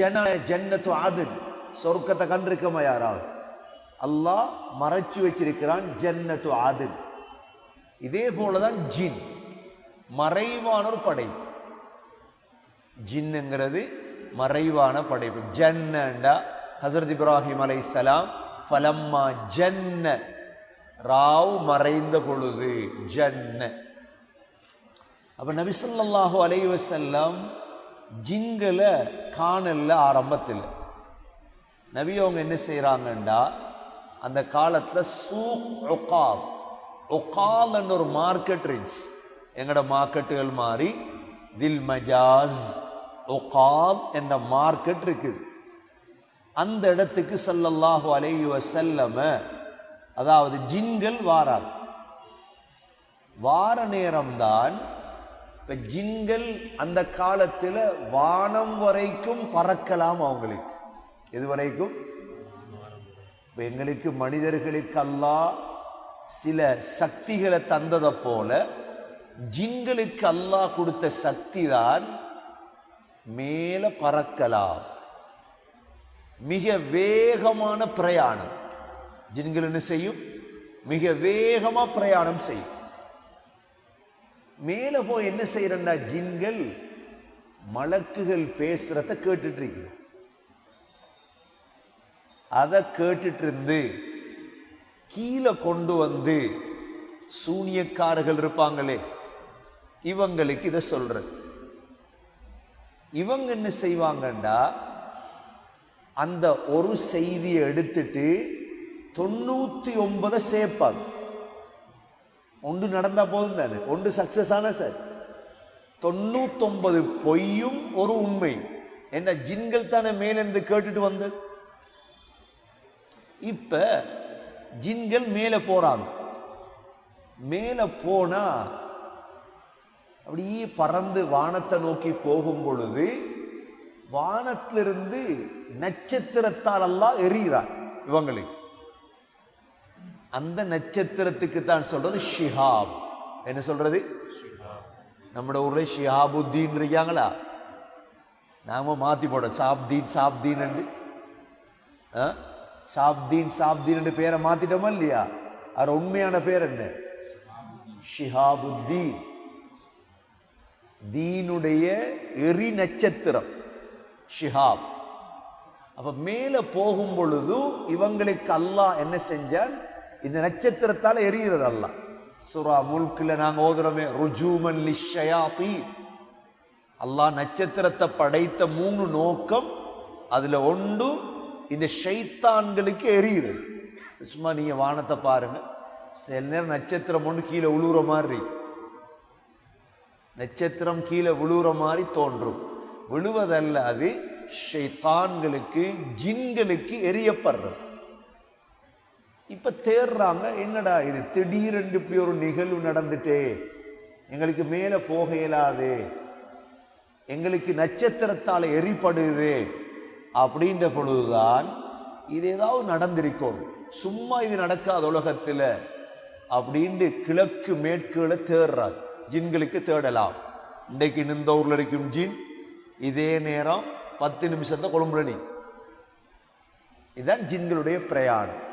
ஜன்னத்து ஆதின். சொர்க்கத்தை கண்டிருக்கமா யாராவது அல்லாஹ் மறைச்சு வச்சிருக்கிறான் ஜன்னத்து ஆதின். இதே போலதான் ஜின். மறைவான ஒரு படைப்பு. ஜின்னுங்கிறது மறைவான படைப்பு. ஜன்னண்டா ஹசரத் இப்ராஹிம் அலைஹிஸ்ஸலாம் ஃபலம்மா ஜன்ன. ராவ் மறைந்த பொழுது ஜன்ன. அப்ப நபிசல்லாஹு அலைவசல்லாம் அலைஹி ஜின்களை காணல ஆரம்பத்தில். நபி அவங்க என்ன செய்கிறாங்கண்டா அந்த காலத்தில் சூக் ஒக்கால் ஒக்கால்னு ஒரு மார்க்கெட் இருந்துச்சு. எங்களோட மார்க்கெட்டுகள் மாறி தில் மஜாஸ் ஒகால் என்ற மார்க்கெட் இருக்குது அந்த இடத்துக்கு ஸல்லல்லாஹு அலையுவ செல்லம அதாவது ஜின்கள் வாரார் வார நேரம்தான் இப்ப ஜின்கள் அந்த காலத்துல வானம் வரைக்கும் பறக்கலாம் அவங்களுக்கு. எது வரைக்கும்? இப்ப எங்களுக்கு மனிதர்களுக்கு அல்லாஹ் சில சக்திகளை தந்ததை போல ஜின்களுக்கு அல்லாஹ் கொடுத்த சக்தி தான் மேல பறக்கலாம். மிக வேகமான பிரயாணம். ஜின்கள் என்ன செய்யும்? மிக வேகமா பிரயாணம் செய்யும். மேல போய் என்ன செய்யறேன்னா ஜின்கள் மலக்குகள் பேசுறத கேட்டுட்டு இருக்கு அதை கேட்டுட்டு இருந்து கீழே கொண்டு வந்து சூனியக்காரர்கள் இருப்பாங்களே இவங்களுக்கு இதை சொல்றது. இவங்க என்ன செய்வாங்கண்டா அந்த ஒரு செய்தியை எடுத்துட்டு தொண்ணூத்தி ஒன்பதை சேர்ப்பாங்க ஒன்று நடந்தா போதும் தானே ஒன்று சக்ஸஸ் ஆனால் சார் தொண்ணூத்தொன்பது பொய்யும் ஒரு உண்மை. என்ன ஜின்கள் தானே மேலிருந்து கேட்டுட்டு வந்தது? இப்ப ஜின்கள் மேலே போகிறாங்க மேலே போனால் அப்படியே பறந்து வானத்தை நோக்கி போகும் பொழுது வானத்திலிருந்து நட்சத்திரத்தாலெல்லாம் எறிகிறார் இவங்களுக்கு அந்த நட்சத்திரத்துக்கு தான் சொல்றது ஷிஹாப். என்ன சொல்றது? நம்ம ஊர்ல ஷிஹாபுத்தீன் இருக்காங்களா? நாம மாத்தி போட சாப்தீன் சாப்தீன் சாப்தீன் சாப்தீன் பேரை மாத்திட்டோமா இல்லையா? அது உண்மையான பேர் என்ன? ஷிஹாபுத்தீன். தீனுடைய எரி நட்சத்திரம் ஷிஹாப். அப்ப மேல போகும் பொழுது இவங்களுக்கு அல்லாஹ் என்ன செஞ்சான்? இந்த நட்சத்திரத்தால் எரிகிறது அல்ல சுரா முல்கில் நாங்க ஓதுறோமே ருஜூமன் லிஷயாத்தி அல்லாஹ் நட்சத்திரத்தை படைத்த மூணு நோக்கம் அதுல ஒன்று இந்த ஷைத்தான்களுக்கு எரியுறது. சும்மா நீங்க வானத்தை பாருங்க. சில நேரம் நட்சத்திரம் ஒன்று கீழே உழுவுற மாதிரி. நட்சத்திரம் கீழே விழுவுற மாதிரி தோன்றும். விழுவதல்ல அது ஷைத்தான்களுக்கு ஜின்களுக்கு எரியப்படுறது. இப்போ தேடுறாங்க என்னடா இது? திடீரென்று இப்படி ஒரு நிகழ்வு நடந்துட்டே. எங்களுக்கு மேலே போக இயலாது. எங்களுக்கு நட்சத்திரத்தால் எரிப்படுது அப்படின்ற பொழுதுதான் இது ஏதாவது நடந்திருக்கும். சும்மா இது நடக்காத உலகத்தில். அப்படின்ட்டு கிழக்கு மேற்குல தேடுறாங்க ஜின்களுக்கு தேடலாம். இன்றைக்கு இந்த ஊரில் இருக்கும் ஜின் இதே நேரம் பத்து நிமிஷத்தை கொழும்புல நீ. இதுதான் ஜின்களுடைய பிரயாணம்.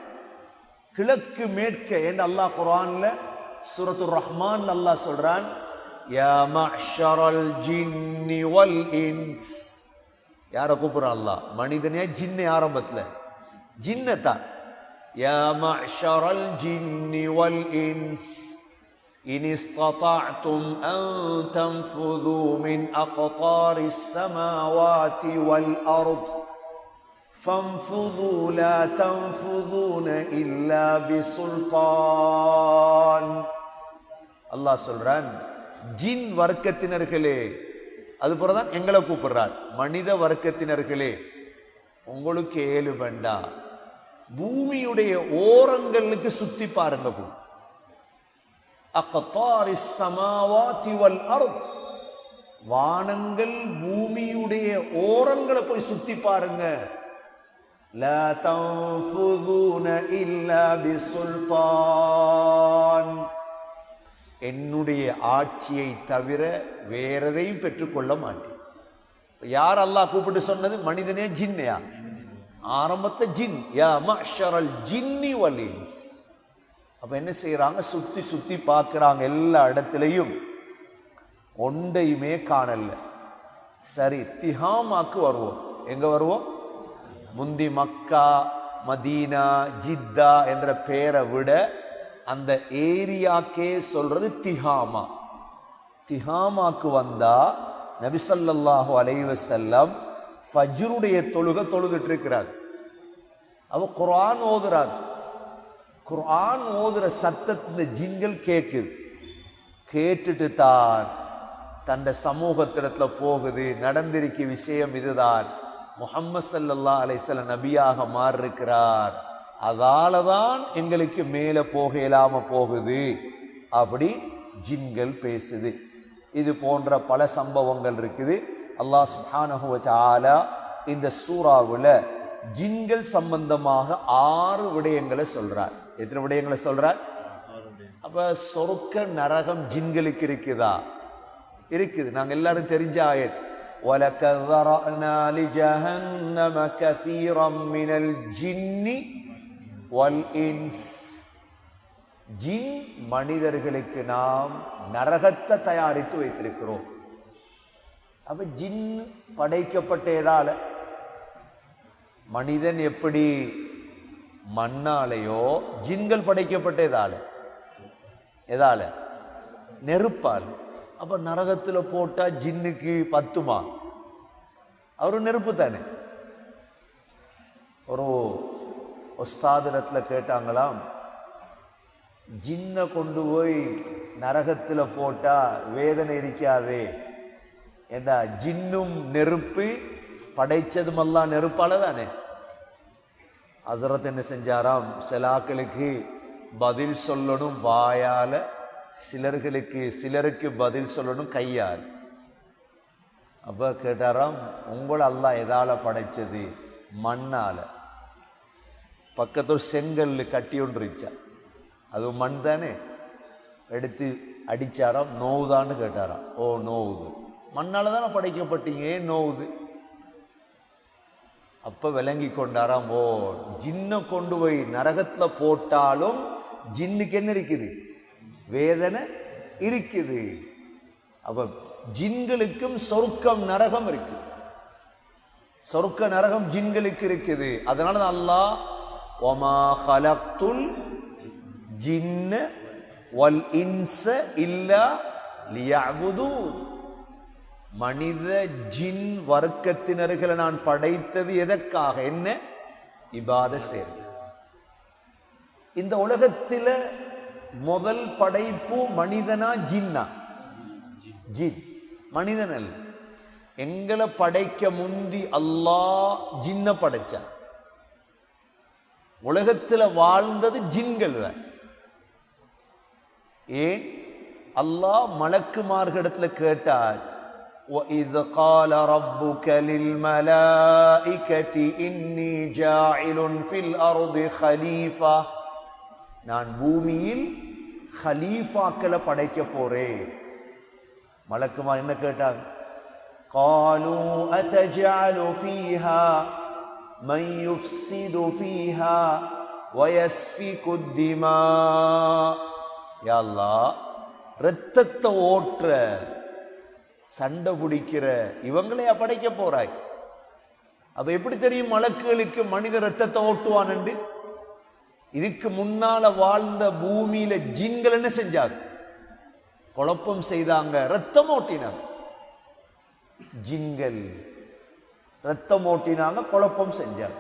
கிழக்கு மேற்க என்று அல்லாஹ் குரான்ல சூரத்து ரஹ்மான் அல்லாஹ் சொல்றான் யா மஅஷரல் ஜின்னி வல் இன்ஸ் யார கூப்பிடுறான் அல்லாஹ் மனிதனே ஜின்னை ஆரம்பத்துல ஜின்னத்தான் யா மஅஷரல் ஜின்னி வல் இன்ஸ் إن استطعتم أن تنفذوا من أقطار السماوات والأرض فانفذوا لا تنفذون إلا بسلطان அல்லாஹ் சொல்றான் ஜின் வர்க்கத்தினர்களே அது போலதான் எங்களை கூப்பிடுறார் மனித வர்க்கத்தினர்களே உங்களுக்கு ஏழு வேண்டா பூமியுடைய ஓரங்களுக்கு சுத்தி பாருங்க பூ அக்கத்தாரி சமாவாத்தி வல் அருத் வானங்கள் பூமியுடைய ஓரங்களை போய் சுத்தி பாருங்க لا تنفذون إلا بسلطان என்னுடைய ஆட்சியை தவிர வேறதையும் பெற்றுக்கொள்ள மாட்டேன் யார் அல்லாஹ் கூப்பிட்டு சொன்னது மனிதனே ஜின்னையா ஆரம்பத்துல ஜின் யா மஷரல் ஜின்னி வல் இன்ஸ் அப்ப என்ன செய்யறாங்க சுத்தி சுத்தி பார்க்கறாங்க எல்லா இடத்துலையும் ஒன்றையுமே காணல சரி திஹாமாக்கு வருவோம் எங்க வருவோம் முந்தி மக்கா மதீனா ஜித்தா என்ற பெயரை விட அந்த ஏரியாக்கே சொல்றது திஹாமா. திஹாமாக்கு வந்தா நபிசல்லாஹு அலைஹி செல்லம் ஃபஜ்ருடைய தொழுகை தொழுதுட்டு இருக்கிறார் அவ குரான் ஓதுறார். குர்ஆன் ஓதுற சத்தத்தின் ஜிங்கல் கேட்குது. கேட்டுட்டு தான் தந்த சமூகத்திடத்துல போகுது நடந்திருக்க விஷயம் இதுதான். முஹம்மது சல்லல்லா அலைசல நபியாக மாறிருக்கிறார். அதால தான் எங்களுக்கு மேலே போக இல்லாமல் போகுது அப்படி ஜின்கள் பேசுது. இது போன்ற பல சம்பவங்கள் இருக்குது. அல்லாஹ் சுப்ஹானஹு இந்த சூறாவில் ஜின்கள் சம்பந்தமாக ஆறு விடயங்களை சொல்றார். எத்தனை விடயங்களை சொல்றார்? அப்ப சொருக்க நரகம் ஜின்களுக்கு இருக்குதா? இருக்குது. நாங்கள் எல்லாரும் தெரிஞ்ச ஆயத். وَلَقَدْ ذَرَأْنَا لِجَهَنَّمَ كَثِيرًا مِنَ الْجِنِّ وَالْإِنسِ ஜின் மனிதர்களுக்கு நாம் நரகத்தை தயாரித்து வைத்திருக்கிறோம் அப்ப ஜின் படைக்கப்பட்ட எதால மனிதன் எப்படி மண்ணாலேயோ ஜின்கள் படைக்கப்பட்ட எதால எதால நெருப்பால் அப்போ நரகத்துல போட்டா ஜின்னுக்கு பத்துமா? அவரும் நெருப்பு தானே ஒரு ஒஸ்தாதிரத்துல கேட்டாங்களாம் ஜின்னை கொண்டு போய் நரகத்துல போட்டா வேதனை இருக்காதே. ஏண்டா ஜின்னும் நெருப்பு படைச்சதும் எல்லாம் நெருப்பால தானே அசரத் என்ன செஞ்சாராம் சிலாக்களுக்கு பதில் சொல்லணும் வாயால சிலர்களுக்கு சிலருக்கு பதில் சொல்லணும் கையால். அப்போ கேட்டாராம் உங்களை அல்லாஹ் எதால படைச்சது மண்ணால்? பக்கத்தில் செங்கல் கட்டி ஒன்று இருச்சா அது மண் தானே? எடுத்து அடிச்சாராம் நோவுதான்னு கேட்டாராம். ஓ நோவுது. மண்ணால் தானே படைக்கப்பட்டீங்க? ஏன் நோவுது? அப்போ விளங்கி கொண்டாராம் ஓ ஜின்னை கொண்டு போய் நரகத்தில் போட்டாலும் ஜின்னுக்கு என்ன இருக்குது? வேதனை இருக்குது. அப்ப ஜின்களுக்கும் சொர்க்கம் நரகம் இருக்கு. சொர்க்க நரகம் ஜின்களுக்கு இருக்குது. அதனால தான் அல்லாஹ் ஒமா ஹலக்துல் ஜின்ன வல் இன்ச இல்லா லியஅபுதூன். மனித ஜின் வர்க்கத்தினர்களை நான் படைத்தது எதற்காக? என்ன? இபாத செய்ய இந்த உலகத்தில் முதல் படைப்பு மனிதனா ஜின்னா ஜின் மனிதன் அல்ல எங்களை படைக்க முந்தி அல்லாஹ் ஜின்ன படைச்சான் உலகத்துல வாழ்ந்தது ஜின்கள் தான் ஏன் அல்லாஹ் மலக்குமார்களிடத்துல கேட்டார் وَإِذْ قَالَ رَبُّكَ لِلْمَلَائِكَةِ إِنِّي جَاعِلٌ فِي الْأَرْضِ خَلِيفَةً நான் பூமியில் ஹலீஃபாக்களை படைக்க போறேன் மலக்குமார் என்ன கேட்டாங்க قالوا أتجعل فيها من يفسد فيها ويسفك الدماء يا الله ரத்தத்தை ஓட்டுற சண்டை பிடிக்கிற இவங்களையா படைக்க போறாய் அப்ப எப்படி தெரியும் மலக்குகளுக்கு மனித ரத்தத்தை ஓட்டுவான் இதுக்கு முன்னால வாழ்ந்த பூமியில ஜீன்கள் என்ன செஞ்சாங்க? குழப்பம் செய்தாங்க ரத்தம் ஓட்டினாங்க. ஜின்கள் ரத்தம் ஓட்டினாங்க குழப்பம் செஞ்சாங்க.